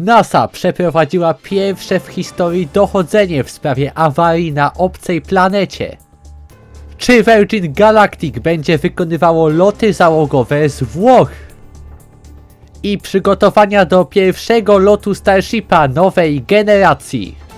NASA przeprowadziła pierwsze w historii dochodzenie w sprawie awarii na obcej planecie. Czy Virgin Galactic będzie wykonywało loty załogowe z Włoch? I przygotowania do pierwszego lotu Starshipa nowej generacji.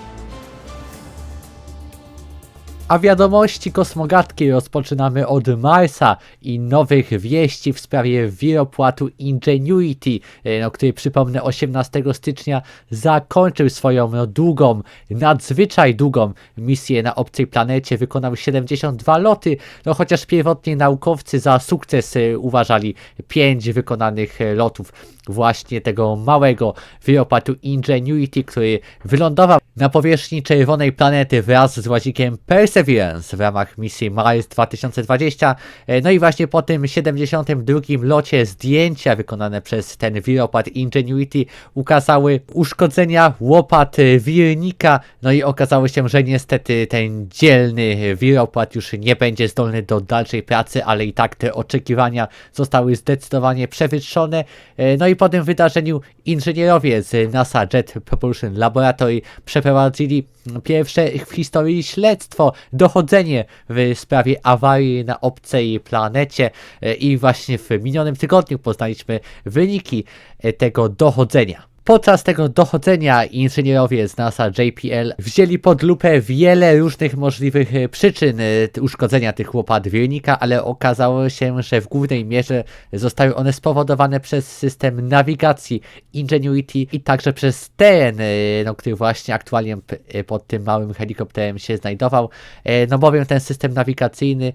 A wiadomości kosmogatki rozpoczynamy od Marsa i nowych wieści w sprawie wiropłatu Ingenuity, e, no, który przypomnę 18 stycznia zakończył swoją no, długą, nadzwyczaj długą misję na obcej planecie, wykonał 72 loty, no chociaż pierwotnie naukowcy za sukces e, uważali 5 wykonanych e, lotów właśnie tego małego wiropłatu Ingenuity, który wylądował na powierzchni czerwonej planety wraz z łazikiem Perseverance w ramach misji Mars 2020. E, No i właśnie po tym 72 locie zdjęcia wykonane przez ten wiropłat Ingenuity ukazały uszkodzenia łopat wirnika. No i okazało się, że niestety ten dzielny wiropłat już nie będzie zdolny do dalszej pracy, ale i tak te oczekiwania zostały zdecydowanie przewyższone. E, No i po tym wydarzeniu inżynierowie z NASA Jet Propulsion Laboratory przeprowadzili pierwsze w historii śledztwo, dochodzenie w sprawie awarii na obcej planecie i właśnie w minionym tygodniu poznaliśmy wyniki tego dochodzenia. Podczas tego dochodzenia inżynierowie z NASA JPL wzięli pod lupę wiele różnych możliwych e, przyczyn e, uszkodzenia tych łopat wirnika, ale okazało się, że w głównej mierze zostały one spowodowane przez system nawigacji Ingenuity i także przez teren, e, no, który właśnie aktualnie pod tym małym helikopterem się znajdował. No bowiem ten system nawigacyjny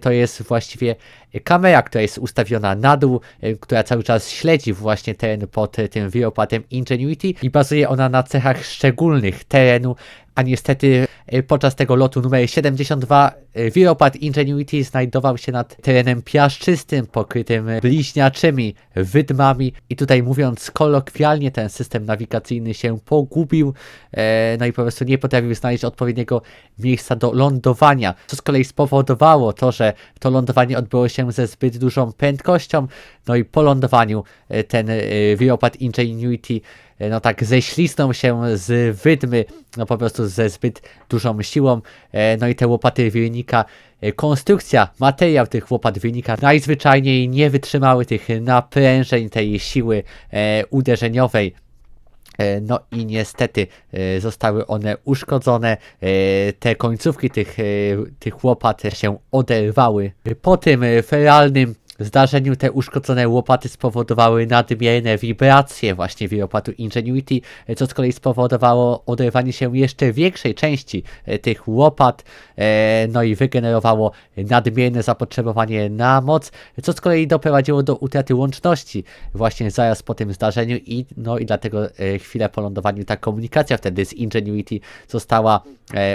to jest właściwie kamera, która jest ustawiona na dół, e, która cały czas śledzi właśnie teren pod e, tym wiropłatem Ingenuity i bazuje ona na cechach szczególnych terenu, a niestety e, podczas tego lotu numer 72 e, wiropłat Ingenuity znajdował się nad terenem piaszczystym, pokrytym bliźniaczymi wydmami. I tutaj mówiąc kolokwialnie ten system nawigacyjny się pogubił, e, no i po prostu nie potrafił znaleźć odpowiedniego miejsca do lądowania, co z kolei spowodowało to, że to lądowanie odbyło się ze zbyt dużą prędkością, no i po lądowaniu e, ten e, wiropłat Ingenuity e, no tak ześlisnął się z wydmy, no po prostu ze zbyt dużą siłą, no i te łopaty wirnika, e, konstrukcja, materiał tych łopat wirnika najzwyczajniej nie wytrzymały tych naprężeń, tej siły uderzeniowej. No i niestety zostały one uszkodzone. Te końcówki tych, tych łopat się oderwały. Po tym e, zdarzeniu te uszkodzone łopaty spowodowały nadmierne wibracje właśnie wiropłatu Ingenuity, co z kolei spowodowało oderwanie się jeszcze większej części e, tych łopat, e, no i wygenerowało nadmierne zapotrzebowanie na moc, co z kolei doprowadziło do utraty łączności właśnie zaraz po tym zdarzeniu i no i dlatego e, chwilę po lądowaniu ta komunikacja wtedy z Ingenuity została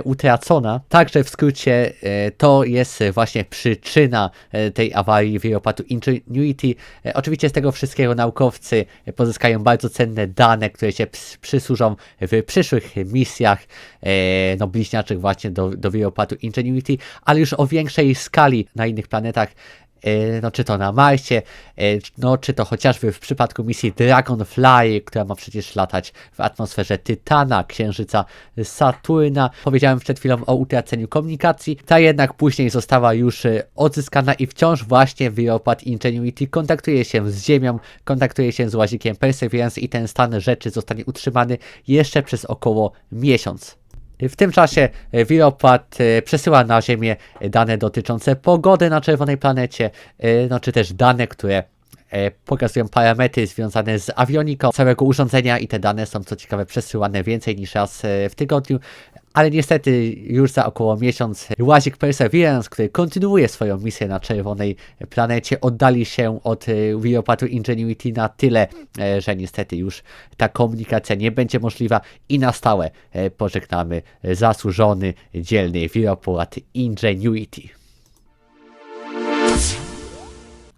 utracona. Także w skrócie to jest właśnie przyczyna tej awarii wiropłatu Ingenuity. E, oczywiście z tego wszystkiego naukowcy e, pozyskają bardzo cenne dane, które się przysłużą w przyszłych misjach e, no, bliźniaczych właśnie do, do wiropłatu Ingenuity, ale już o większej skali na innych planetach no czy to na Marsie, e, no czy to chociażby w przypadku misji Dragonfly, która ma przecież latać w atmosferze Tytana, Księżyca Saturna. Powiedziałem przed chwilą o utraceniu komunikacji, ta jednak później została już e, odzyskana i wciąż właśnie wiropłat Ingenuity kontaktuje się z Ziemią, kontaktuje się z łazikiem Perseverance i ten stan rzeczy zostanie utrzymany jeszcze przez około miesiąc. W tym czasie e, wiropłat e, przesyła na Ziemię dane dotyczące pogody na czerwonej planecie, e, no czy też dane, które e, pokazują parametry związane z awioniką całego urządzenia i te dane są co ciekawe przesyłane więcej niż raz e, w tygodniu. Ale niestety już za około miesiąc łazik Perseverance, który kontynuuje swoją misję na czerwonej planecie, oddali się od e, wiropłatu Ingenuity na tyle, e, że niestety już ta komunikacja nie będzie możliwa i na stałe e, pożegnamy zasłużony, dzielny wiropłat Ingenuity.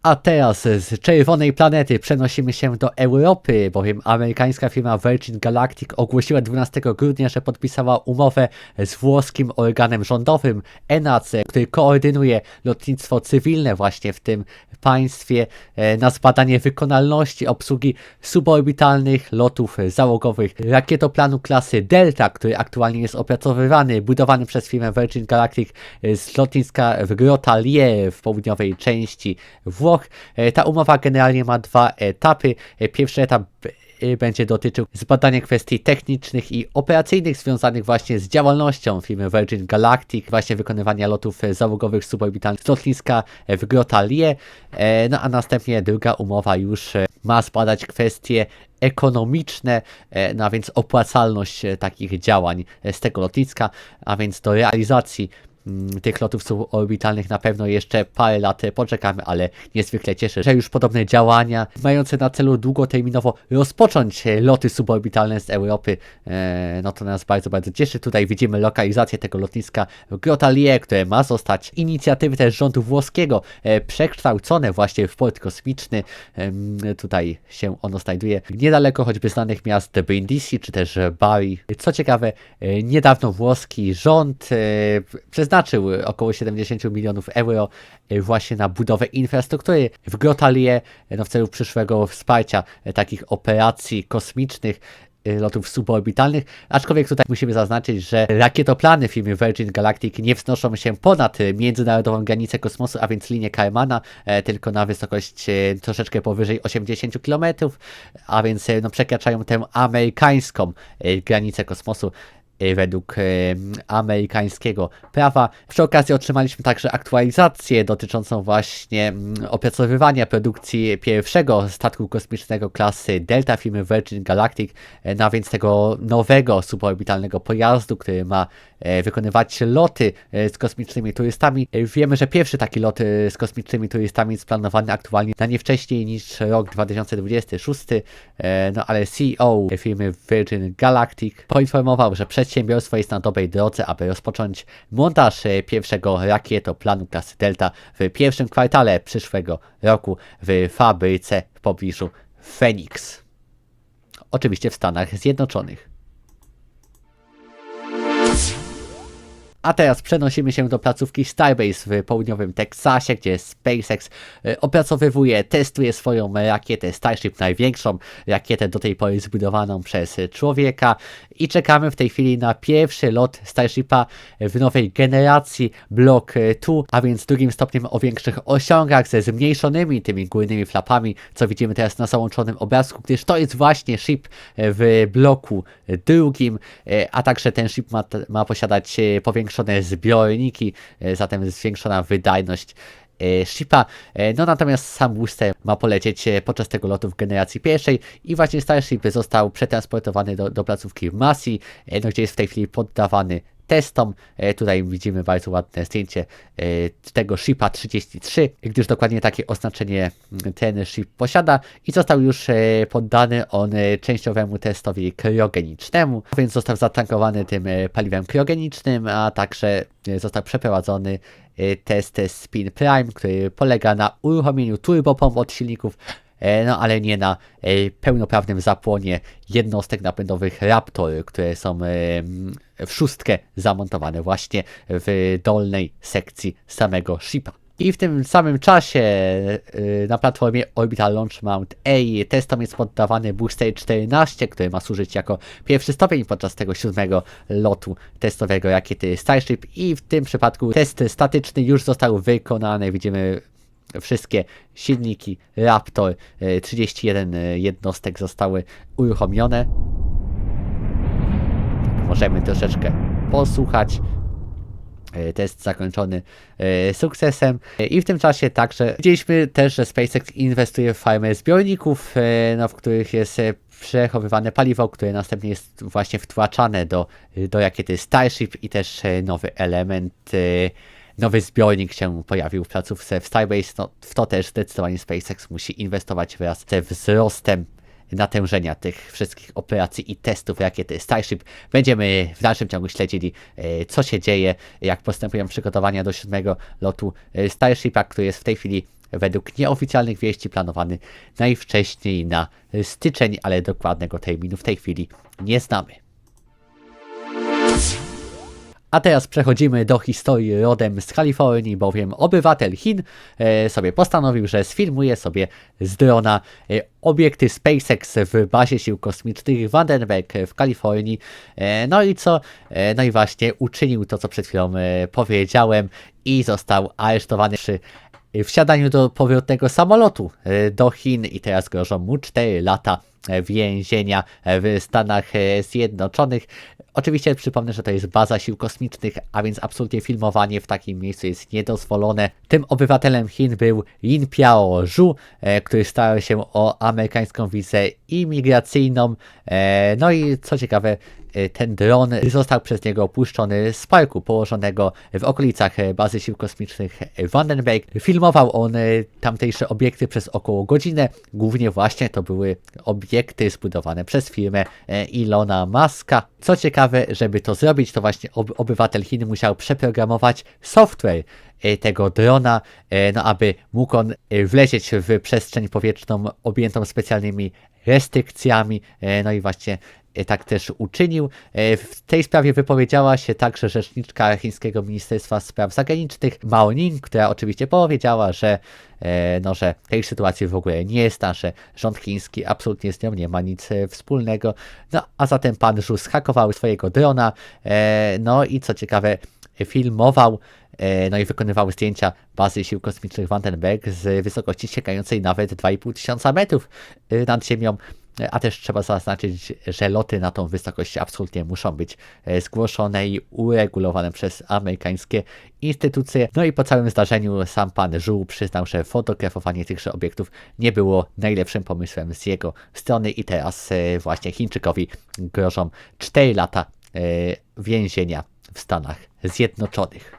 A teraz z czerwonej planety przenosimy się do Europy, bowiem amerykańska firma Virgin Galactic ogłosiła 12 grudnia, że podpisała umowę z włoskim organem rządowym ENAC, który koordynuje lotnictwo cywilne właśnie w tym państwie e, na zbadanie wykonalności obsługi suborbitalnych lotów załogowych rakietoplanu klasy Delta, który aktualnie jest opracowywany, budowany przez firmę Virgin Galactic e, z lotniska w Grottalier w południowej części Włoch. E, Ta umowa generalnie ma dwa etapy. E, Pierwszy etap e, będzie dotyczył zbadania kwestii technicznych i operacyjnych związanych właśnie z działalnością firmy Virgin Galactic, właśnie wykonywania lotów załogowych suborbitalnych z lotniska w Grottalier. E, No a następnie druga umowa już ma zbadać kwestie ekonomiczne, no a więc opłacalność takich działań z tego lotniska, a więc do realizacji tych lotów suborbitalnych na pewno jeszcze parę lat poczekamy, ale niezwykle cieszę, że już podobne działania mające na celu długoterminowo rozpocząć loty suborbitalne z Europy, e, no to nas bardzo, bardzo cieszy. Tutaj widzimy lokalizację tego lotniska w Grottalier, które ma zostać inicjatywy też rządu włoskiego e, przekształcone właśnie w port kosmiczny. Tutaj się ono znajduje niedaleko choćby znanych miast Brindisi czy też Bari. Co ciekawe, e, niedawno włoski rząd e, przeznaczył około 70 milionów euro e, właśnie na budowę infrastruktury w Grottalier e, no, w celu przyszłego wsparcia e, takich operacji kosmicznych e, lotów suborbitalnych, aczkolwiek tutaj musimy zaznaczyć, że rakietoplany firmy Virgin Galactic nie wznoszą się ponad międzynarodową granicę kosmosu, a więc linię Karmana, e, tylko na wysokość troszeczkę powyżej 80 km, a więc no, przekraczają tę amerykańską granicę kosmosu według e, amerykańskiego prawa. Przy okazji otrzymaliśmy także aktualizację dotyczącą właśnie mm, opracowywania produkcji pierwszego statku kosmicznego klasy Delta firmy Virgin Galactic, e, no więc tego nowego suborbitalnego pojazdu, który ma wykonywać loty z kosmicznymi turystami. Wiemy, że pierwszy taki lot z kosmicznymi turystami jest planowany aktualnie na nie wcześniej niż rok 2026, e, no ale CEO firmy Virgin Galactic poinformował, że przedsiębiorstwo jest na dobrej drodze, aby rozpocząć montaż e, pierwszego rakietoplanu klasy Delta w pierwszym kwartale przyszłego roku w fabryce w pobliżu Phoenix. Oczywiście w Stanach Zjednoczonych. A teraz przenosimy się do placówki Starbase w południowym Teksasie, gdzie SpaceX e, opracowywuje, testuje swoją rakietę Starship, największą rakietę do tej pory zbudowaną przez e, człowieka. I czekamy w tej chwili na pierwszy lot Starshipa w nowej generacji Block 2, a więc drugim stopniem o większych osiągach ze zmniejszonymi tymi górnymi flapami, co widzimy teraz na załączonym obrazku, gdyż to jest właśnie ship w bloku drugim, e, a także ten ship ma, ma posiadać e, powiększone zbiorniki, e, zatem zwiększona wydajność e, shipa. E, No natomiast sam booster ma polecieć podczas tego lotu w generacji pierwszej i właśnie Starship został przetransportowany do, do placówki w Masi, no, gdzie jest w tej chwili poddawany testom. E, Tutaj widzimy bardzo ładne zdjęcie e, tego shipa 33, gdyż dokładnie takie oznaczenie mm, ten ship posiada i został już e, poddany on częściowemu testowi kryogenicznemu, więc został zatankowany tym paliwem kryogenicznym, a także został przeprowadzony test Spin Prime, który polega na uruchomieniu turbopomp od silników no ale nie na e, pełnoprawnym zapłonie jednostek napędowych Raptor, które są e, w szóstkę zamontowane właśnie w dolnej sekcji samego shipa. I w tym samym czasie e, na platformie Orbital Launch Mount A testom jest poddawany Booster 14, który ma służyć jako pierwszy stopień podczas tego siódmego lotu testowego rakiety Starship i w tym przypadku test statyczny już został wykonany. Widzimy wszystkie silniki Raptor e, 31 jednostek zostały uruchomione. Możemy troszeczkę posłuchać. E, Test zakończony e, sukcesem. E, I w tym czasie także widzieliśmy też, że SpaceX inwestuje w farmę zbiorników, e, no, w których jest e, przechowywane paliwo, które następnie jest właśnie wtłaczane do, do rakiety Starship i też e, nowy element e, nowy zbiornik się pojawił w placówce w Starbase, no w to też zdecydowanie SpaceX musi inwestować wraz ze wzrostem natężenia tych wszystkich operacji i testów rakiety Starship. Będziemy w dalszym ciągu śledzili, e, co się dzieje, jak postępują przygotowania do siódmego lotu e, Starshipa, który jest w tej chwili według nieoficjalnych wieści planowany najwcześniej na styczeń, ale dokładnego terminu w tej chwili nie znamy. A teraz przechodzimy do historii rodem z Kalifornii, bowiem obywatel Chin e, sobie postanowił, że sfilmuje sobie z drona e, obiekty SpaceX w bazie sił kosmicznych Vandenberg w Kalifornii. E, no i co? No i właśnie uczynił to, co przed chwilą powiedziałem i został aresztowany przy wsiadaniu do powrotnego samolotu do Chin i teraz grożą mu 4 lata więzienia w Stanach Zjednoczonych. Oczywiście przypomnę, że to jest baza sił kosmicznych, a więc absolutnie filmowanie w takim miejscu jest niedozwolone. Tym obywatelem Chin był Yin Piao Zhu, e, który starał się o amerykańską wizę imigracyjną. E, no i co ciekawe, ten dron został przez niego opuszczony z parku położonego w okolicach e, bazy sił kosmicznych Vandenberg. Filmował on e, tamtejsze obiekty przez około godzinę. Głównie właśnie to były obiekty zbudowane przez firmę e, Ilona Muska. Co ciekawe, żeby to zrobić, to właśnie ob obywatel Chin musiał przeprogramować software e, tego drona, e, no aby mógł on e, wlecieć w przestrzeń powietrzną objętą specjalnymi restrykcjami, e, no i właśnie e, tak też uczynił. E, W tej sprawie wypowiedziała się także rzeczniczka chińskiego Ministerstwa Spraw Zagranicznych Mao Ning, która oczywiście powiedziała, że, no, że tej sytuacji w ogóle nie jest, a że rząd chiński absolutnie z nią nie ma nic wspólnego. No a zatem pan Żu zhakował swojego drona, no i co ciekawe filmował no i wykonywał zdjęcia bazy sił kosmicznych Vandenberg z wysokości sięgającej nawet 2,5 tysiąca metrów e, nad Ziemią. E, A też trzeba zaznaczyć, że loty na tą wysokość absolutnie muszą być e, zgłoszone i uregulowane przez amerykańskie instytucje. No i po całym zdarzeniu sam pan Żół przyznał, że fotografowanie tychże obiektów nie było najlepszym pomysłem z jego strony i teraz e, właśnie Chińczykowi grożą 4 lata e, więzienia w Stanach Zjednoczonych.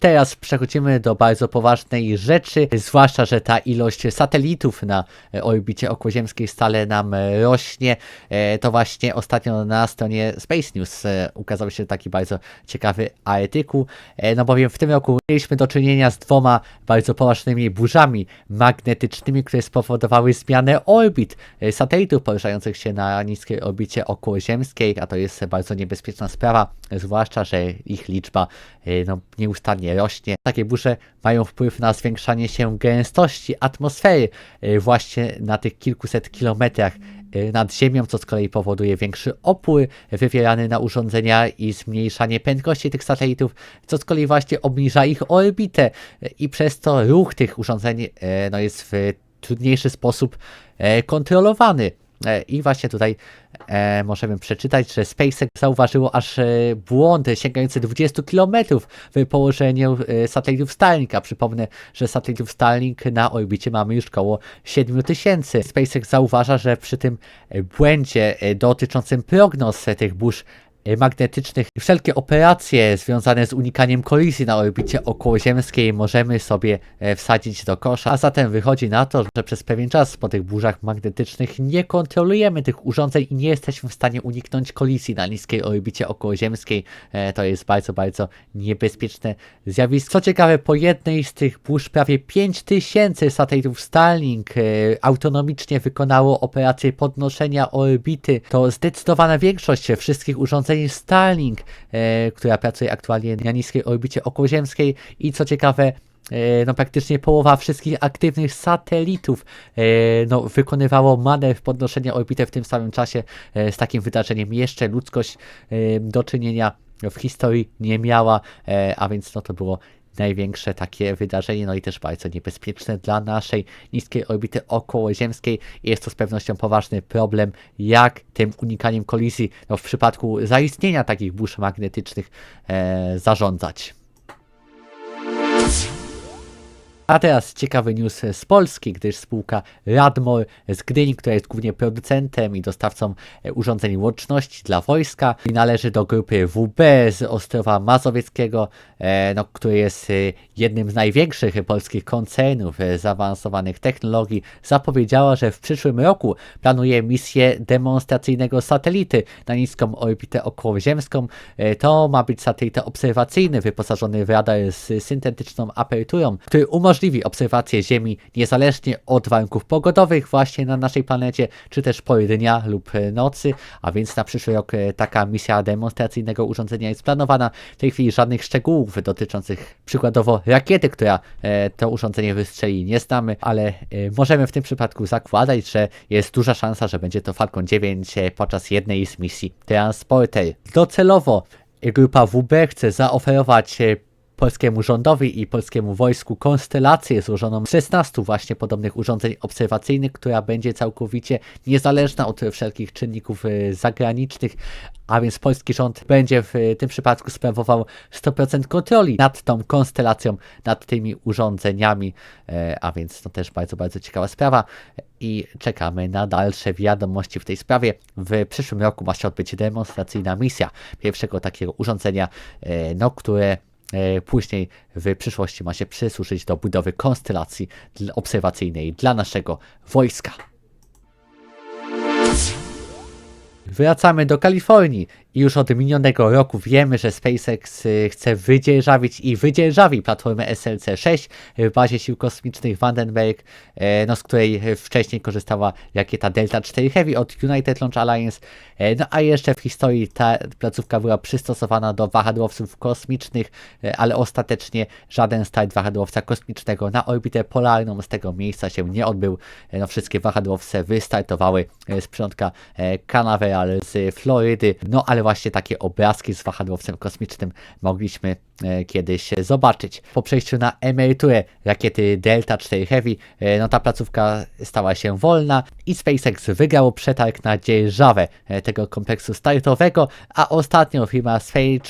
Teraz przechodzimy do bardzo poważnej rzeczy, zwłaszcza, że ta ilość satelitów na e, orbicie okołoziemskiej stale nam e, rośnie. E, To właśnie ostatnio na stronie Space News ukazał się taki bardzo ciekawy artykuł, no bowiem w tym roku mieliśmy do czynienia z dwoma bardzo poważnymi burzami magnetycznymi, które spowodowały zmianę orbit satelitów poruszających się na niskiej orbicie okołoziemskiej, a to jest bardzo niebezpieczna sprawa, zwłaszcza, że ich liczba no, nieustannie rośnie. Takie burze mają wpływ na zwiększanie się gęstości atmosfery e, właśnie na tych kilkuset kilometrach e, nad Ziemią, co z kolei powoduje większy opór wywierany na urządzenia i zmniejszanie prędkości tych satelitów, co z kolei właśnie obniża ich orbitę e, i przez to ruch tych urządzeń no, jest w trudniejszy sposób kontrolowany. E, I właśnie tutaj e, możemy przeczytać, że SpaceX zauważyło aż e, błąd sięgający 20 km w położeniu satelitów Starlinka. Przypomnę, że satelitów Starlink na orbicie mamy już około 7000. SpaceX zauważa, że przy tym błędzie dotyczącym prognoz tych burz e, magnetycznych. Wszelkie operacje związane z unikaniem kolizji na orbicie okołoziemskiej możemy sobie e, wsadzić do kosza, a zatem wychodzi na to, że przez pewien czas po tych burzach magnetycznych nie kontrolujemy tych urządzeń i nie jesteśmy w stanie uniknąć kolizji na niskiej orbicie okołoziemskiej. E, To jest bardzo, bardzo niebezpieczne zjawisko. Co ciekawe, po jednej z tych burz prawie 5000 satelitów Starlink autonomicznie wykonało operację podnoszenia orbity. To zdecydowana większość wszystkich urządzeń Starlink, e, która pracuje aktualnie na niskiej orbicie okołoziemskiej i co ciekawe, e, no praktycznie połowa wszystkich aktywnych satelitów e, no, wykonywało manewr podnoszenia orbity w tym samym czasie. Z takim wydarzeniem jeszcze ludzkość do czynienia w historii nie miała, a więc no to było największe takie wydarzenie, no i też bardzo niebezpieczne dla naszej niskiej orbity okołoziemskiej. Jest to z pewnością poważny problem, jak tym unikaniem kolizji no, w przypadku zaistnienia takich burz magnetycznych e, zarządzać. A teraz ciekawy news z Polski, gdyż spółka Radmor z Gdyni, która jest głównie producentem i dostawcą e, urządzeń łączności dla wojska i należy do grupy WB z Ostrowa Mazowieckiego, e, no, który jest e, jednym z największych polskich koncernów zaawansowanych technologii, zapowiedziała, że w przyszłym roku planuje misję demonstracyjnego satelity na niską orbitę okołoziemską. To ma być satelita obserwacyjny wyposażony w radar z syntetyczną aperturą, który umożliwi obserwację Ziemi niezależnie od warunków pogodowych właśnie na naszej planecie, czy też pory dnia lub e, nocy, a więc na przyszły rok e, taka misja demonstracyjnego urządzenia jest planowana. W tej chwili żadnych szczegółów dotyczących przykładowo rakiety, która e, to urządzenie wystrzeli nie znamy, ale możemy w tym przypadku zakładać, że jest duża szansa, że będzie to Falcon 9 e, podczas jednej z misji Transporter. Docelowo grupa WB chce zaoferować polskiemu rządowi i polskiemu wojsku konstelację złożoną z 16 właśnie podobnych urządzeń obserwacyjnych, która będzie całkowicie niezależna od wszelkich czynników e, zagranicznych, a więc polski rząd będzie w e, tym przypadku sprawował 100% kontroli nad tą konstelacją, nad tymi urządzeniami, e, a więc to też bardzo, bardzo ciekawa sprawa. I czekamy na dalsze wiadomości w tej sprawie. W przyszłym roku ma się odbyć demonstracyjna misja pierwszego takiego urządzenia, no, które później w przyszłości ma się przysłużyć do budowy konstelacji obserwacyjnej dla naszego wojska. Wracamy do Kalifornii i już od minionego roku wiemy, że SpaceX y, chce wydzierżawić i wydzierżawi platformę SLC-6 w bazie sił kosmicznych Vandenberg, e, no, z której wcześniej korzystała rakieta Delta 4 Heavy od United Launch Alliance. E, No a jeszcze w historii ta placówka była przystosowana do wahadłowców kosmicznych, e, ale ostatecznie żaden start wahadłowca kosmicznego na orbitę polarną z tego miejsca się nie odbył. No, wszystkie wahadłowce wystartowały z przylądka Canaveral z Florydy. No ale właśnie takie obrazki z wahadłowcem kosmicznym mogliśmy e, kiedyś zobaczyć. Po przejściu na emeryturę rakiety Delta 4 Heavy, e, no ta placówka stała się wolna i SpaceX wygrał przetarg na dzierżawę e, tego kompleksu startowego, a ostatnio firma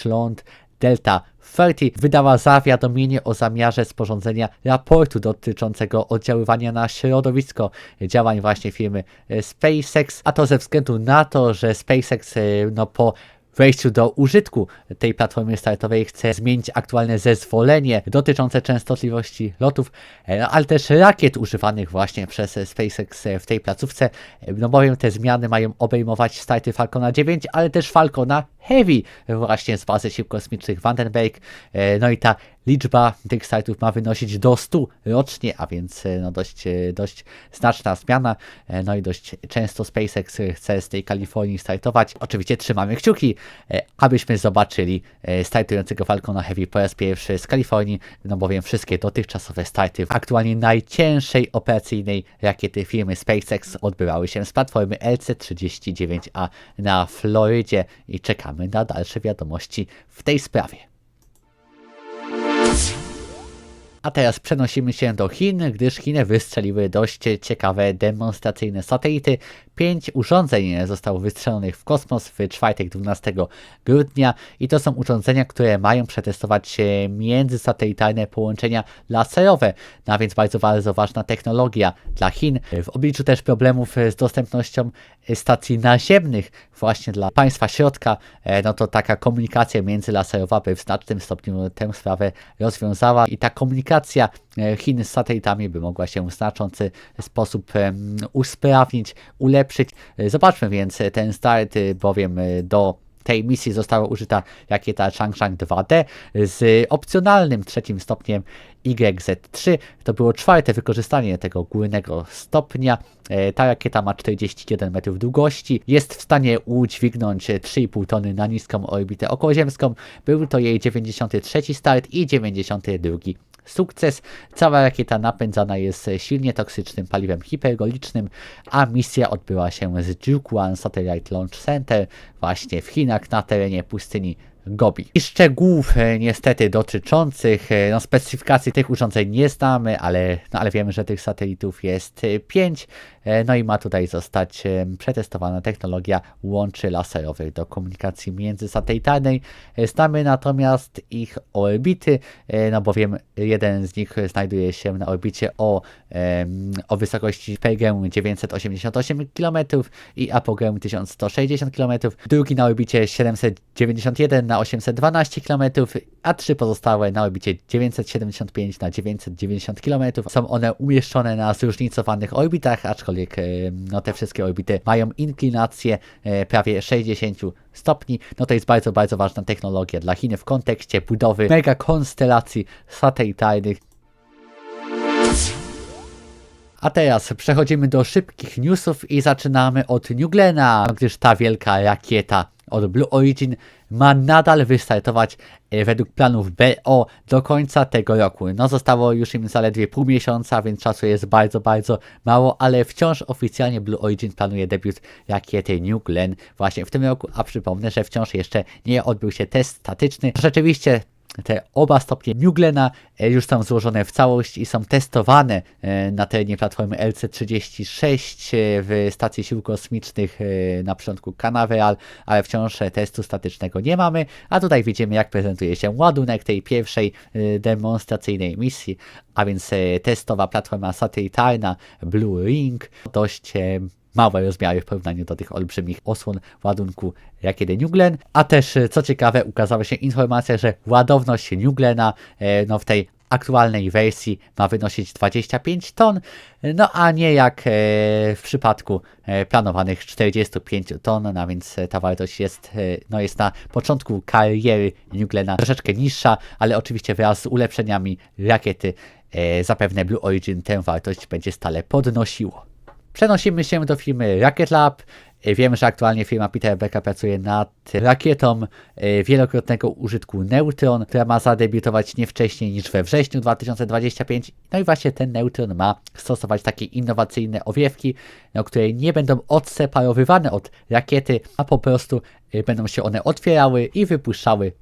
Launch Delta 30 wydała zawiadomienie o zamiarze sporządzenia raportu dotyczącego oddziaływania na środowisko działań właśnie firmy e, SpaceX, a to ze względu na to, że SpaceX e, no, po wejściu do użytku tej platformy startowej chce zmienić aktualne zezwolenie dotyczące częstotliwości lotów, e, ale też rakiet używanych właśnie przez SpaceX e, w tej placówce, e, no bowiem te zmiany mają obejmować starty Falcona 9, ale też Falcona Heavy właśnie z bazy sił kosmicznych Vandenberg, no i ta liczba tych startów ma wynosić do 100 rocznie, a więc e, no dość, e, dość znaczna zmiana, e, no i dość często SpaceX chce z tej Kalifornii startować. Oczywiście trzymamy kciuki, abyśmy zobaczyli startującego Falcona Heavy po raz pierwszy z Kalifornii, no bowiem wszystkie dotychczasowe starty w aktualnie najcięższej operacyjnej rakiety firmy SpaceX odbywały się z platformy LC-39A na Florydzie i czekamy na dalsze wiadomości w tej sprawie. A teraz przenosimy się do Chin, gdyż Chiny wystrzeliły dość ciekawe demonstracyjne satelity. Pięć urządzeń zostało wystrzelonych w kosmos w czwartek 12 grudnia i to są urządzenia, które mają przetestować międzysatelitarne połączenia laserowe, no a więc bardzo, bardzo ważna technologia dla Chin. W obliczu też problemów z dostępnością stacji naziemnych właśnie dla państwa środka, e, no to taka komunikacja międzylaserowa by w znacznym stopniu tę sprawę rozwiązała i ta komunikacja Chin z satelitami by mogła się w znaczący sposób em, usprawnić, ulepszyć. E, Zobaczmy więc e, ten start, e, bowiem e, do tej misji została użyta rakieta Changchang 2D z opcjonalnym trzecim stopniem YZ-3. To było czwarte wykorzystanie tego górnego stopnia. E, Ta rakieta ma 41 metrów długości, jest w stanie udźwignąć e, 3,5 tony na niską orbitę okołoziemską. Był to jej 93 start i 92 sukces. Cała rakieta napędzana jest e, silnie toksycznym paliwem hipergolicznym, a misja odbyła się z Jiuquan Satellite Launch Center właśnie w Chinach na terenie pustyni Gobi. I szczegółów e, niestety dotyczących e, no, specyfikacji tych urządzeń nie znamy, ale, no, ale wiemy, że tych satelitów jest 5. e, no i ma tutaj zostać e, przetestowana technologia łączy laserowych do komunikacji międzysatelitarnej. E, Znamy natomiast ich orbity, no bowiem jeden z nich znajduje się na orbicie o, o wysokości Pergemu 988 km i Apogeum 1160 km, drugi na orbicie 791 na 812 km, a trzy pozostałe na orbicie 975 na 990 km. Są one umieszczone na zróżnicowanych orbitach, aczkolwiek e, no, te wszystkie orbity mają inklinację e, prawie 60 stopni. No to jest bardzo, bardzo ważna technologia dla Chin w kontekście budowy mega konstelacji satelitarnych a teraz przechodzimy do szybkich newsów i zaczynamy od New Glena, gdyż ta wielka rakieta od Blue Origin ma nadal wystartować e, według planów BO do końca tego roku. No zostało już im zaledwie pół miesiąca, więc czasu jest bardzo, bardzo mało, ale wciąż oficjalnie Blue Origin planuje debiut rakiety New Glenn właśnie w tym roku, a przypomnę, że wciąż jeszcze nie odbył się test statyczny. Rzeczywiście te oba stopnie New Glena e, już są złożone w całość i są testowane e, na terenie platformy LC-36 e, w Stacji Sił Kosmicznych na początku Canaveral, ale wciąż testu statycznego nie mamy, a tutaj widzimy jak prezentuje się ładunek tej pierwszej demonstracyjnej misji, a więc testowa platforma satelitarna Blue Ring, dość małe rozmiary w porównaniu do tych olbrzymich osłon ładunku rakiety New Glenn. A też, e, co ciekawe, ukazała się informacja, że ładowność New Glena e, no, w tej aktualnej wersji ma wynosić 25 ton, no a nie jak e, w przypadku planowanych 45 ton, no więc ta wartość jest, no jest na początku kariery New Glena troszeczkę niższa, ale oczywiście wraz z ulepszeniami rakiety zapewne Blue Origin tę wartość będzie stale podnosiło. Przenosimy się do firmy Rocket Lab. E, Wiem, że aktualnie firma Petera Becka pracuje nad rakietą e, wielokrotnego użytku Neutron, która ma zadebiutować nie wcześniej niż we wrześniu 2025. No i właśnie ten Neutron ma stosować takie innowacyjne owiewki, no, które nie będą odseparowywane od rakiety, a po prostu e, będą się one otwierały i wypuszczały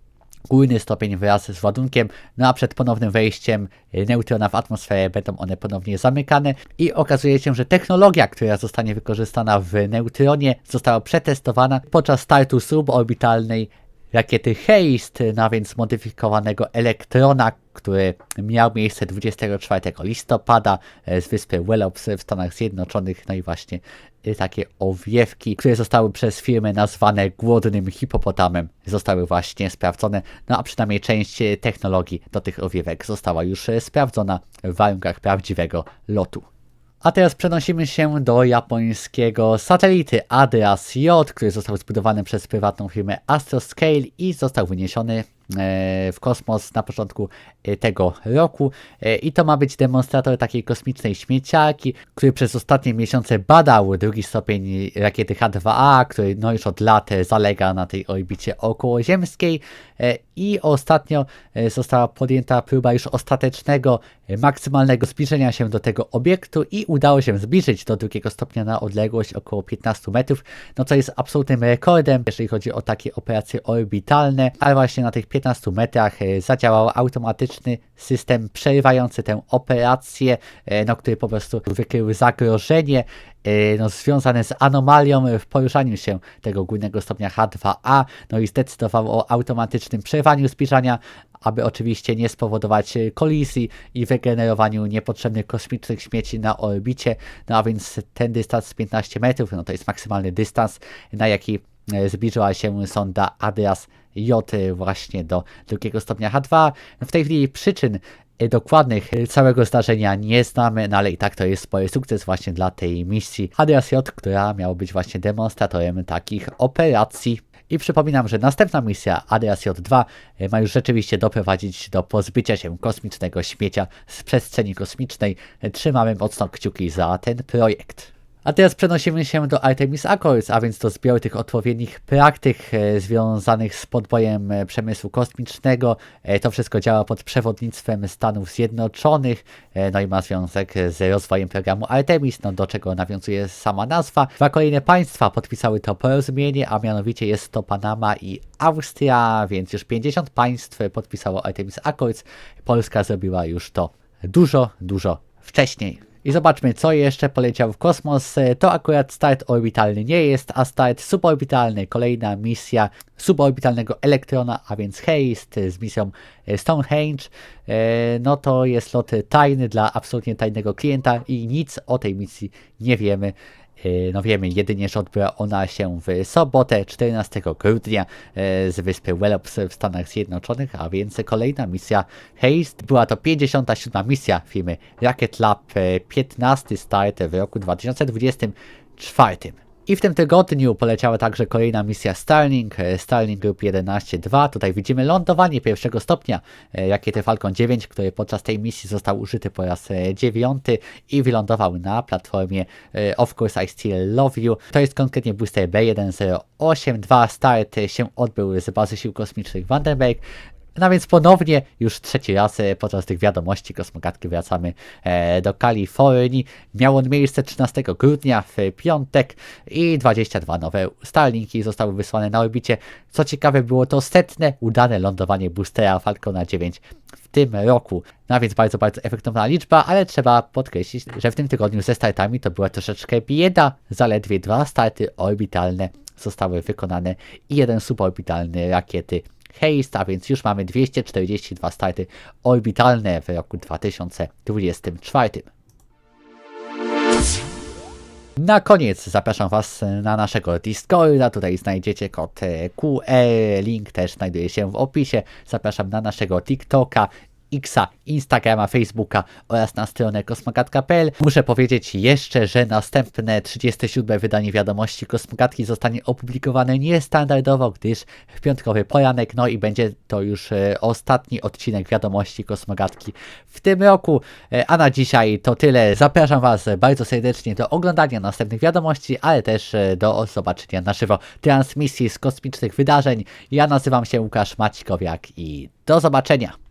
górny stopień wraz z ładunkiem, no a przed ponownym wejściem neutrona w atmosferę będą one ponownie zamykane i okazuje się, że technologia, która zostanie wykorzystana w neutronie została przetestowana podczas startu suborbitalnej rakiety HASTE, no więc modyfikowanego elektrona, który miał miejsce 24 listopada e, z wyspy Wallops w Stanach Zjednoczonych, no i właśnie e, takie owiewki, które zostały przez firmę nazwane głodnym hipopotamem, zostały właśnie sprawdzone, no a przynajmniej część e, technologii do tych owiewek została już sprawdzona w warunkach prawdziwego lotu. A teraz przenosimy się do japońskiego satelity Adras J, który został zbudowany przez prywatną firmę Astroscale i został wyniesiony e, w kosmos na początku e, tego roku. E, I to ma być demonstrator takiej kosmicznej śmieciarki, który przez ostatnie miesiące badał drugi stopień rakiety H2A, który no już od lat zalega na tej orbicie okołoziemskiej. I ostatnio została podjęta próba już ostatecznego, maksymalnego zbliżenia się do tego obiektu i udało się zbliżyć do drugiego stopnia na odległość około 15 metrów, no co jest absolutnym rekordem, jeżeli chodzi o takie operacje orbitalne, ale właśnie na tych 15 metrach e, zadziałał automatyczny system przerywający tę operację, e, no, który po prostu wykrył zagrożenie e, no, związane z anomalią w poruszaniu się tego górnego stopnia H2A, no i zdecydował o automatycznym przerwaniu zbliżania, aby oczywiście nie spowodować e, kolizji i wygenerowaniu niepotrzebnych kosmicznych śmieci na orbicie, no a więc ten dystans 15 metrów, no to jest maksymalny dystans, na jaki e, zbliżyła się sonda Adras J właśnie do drugiego stopnia H2. W tej chwili przyczyn e, dokładnych e, całego zdarzenia nie znamy, no ale i tak to jest spory sukces właśnie dla tej misji Adras J, która miała być właśnie demonstratorem takich operacji. I przypominam, że następna misja Adras J2 e, ma już rzeczywiście doprowadzić do pozbycia się kosmicznego śmiecia z przestrzeni kosmicznej. E, Trzymamy mocno kciuki za ten projekt. A teraz przenosimy się do Artemis Accords, a więc do zbioru tych odpowiednich praktyk e, związanych z podbojem e, przemysłu kosmicznego. E, to wszystko działa pod przewodnictwem Stanów Zjednoczonych, no i ma związek z rozwojem programu Artemis, no do czego nawiązuje sama nazwa. Dwa kolejne państwa podpisały to porozumienie, a mianowicie jest to Panama i Austria, więc już 50 państw podpisało Artemis Accords. Polska zrobiła już to dużo, dużo wcześniej. I zobaczmy, co jeszcze poleciał w kosmos. E, To akurat start orbitalny nie jest, a start suborbitalny. Kolejna misja suborbitalnego elektrona, a więc Haste z misją e, Stonehenge. E, No to jest lot tajny dla absolutnie tajnego klienta i nic o tej misji nie wiemy. E, No wiemy jedynie, że odbyła ona się w sobotę 14 grudnia e, z wyspy Wallops w Stanach Zjednoczonych, a więc kolejna misja Haste. Była to 57. misja firmy Rocket Lab, e, 15 start w roku 2024. I w tym tygodniu poleciała także kolejna misja Starlink, e, Starlink Group 11.2. Tutaj widzimy lądowanie pierwszego stopnia e, rakiety Falcon 9, który podczas tej misji został użyty po raz e, dziewiąty i wylądował na platformie Of Course I Still Love You. To jest konkretnie booster B1082. Start się odbył z bazy sił kosmicznych Vandenberg. No więc ponownie, już trzeci raz podczas tych wiadomości kosmogatki wracamy e, do Kalifornii. Miał on miejsce 13 grudnia w piątek i 22 nowe Starlinki zostały wysłane na orbicie. Co ciekawe, było to setne udane lądowanie boostera Falcona 9 w tym roku. No więc bardzo, bardzo efektowna liczba, ale trzeba podkreślić, że w tym tygodniu ze startami to była troszeczkę bieda. Zaledwie dwa starty orbitalne zostały wykonane i jeden suborbitalny rakiety Haste, a więc już mamy 242 starty orbitalne w roku 2024. Na koniec zapraszam Was na naszego Discorda. Tutaj znajdziecie kod e, QR. Link też znajduje się w opisie. Zapraszam na naszego TikToka. Xa, Instagrama, Facebooka oraz na stronę kosmogatka.pl. Muszę powiedzieć jeszcze, że następne 37 wydanie wiadomości Kosmogatki zostanie opublikowane niestandardowo, gdyż w piątkowy poranek, no i będzie to już e, ostatni odcinek wiadomości Kosmogatki w tym roku. E, a na dzisiaj to tyle. Zapraszam Was bardzo serdecznie do oglądania następnych wiadomości, ale też e, do zobaczenia na żywo transmisji z kosmicznych wydarzeń. Ja nazywam się Łukasz Maćkowiak i do zobaczenia.